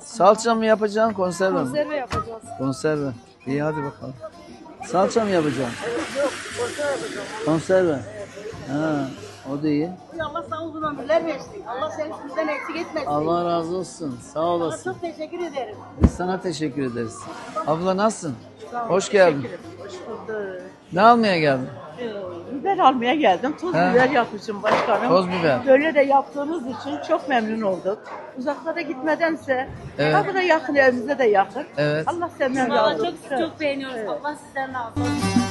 Salça mı yapacaksın konserve mi? Konserve yapacağız. Konserve. İyi hadi bakalım. Salça mı yapacaksın? Konserve. Ha, o da iyi. Allah sağ uzun ömürler versin. Allah seni sizden eksik etmesin. Allah razı olsun. Sağ olasın. Çok teşekkür ederim. Biz sana teşekkür ederiz. Abla nasılsın? Hoş geldin. Hoş bulduk. Ne almaya geldin? Biber almaya geldim. Toz He. biber yapmışım başkanım. Toz biber. Böyle de yaptığınız için çok memnun olduk. Uzaklara gitmedense Evet. evet. da yakın evimize de yakın. Evet. Allah senden Valla razı olsun. çok çok beğeniyoruz. Allah sizden razı olsun.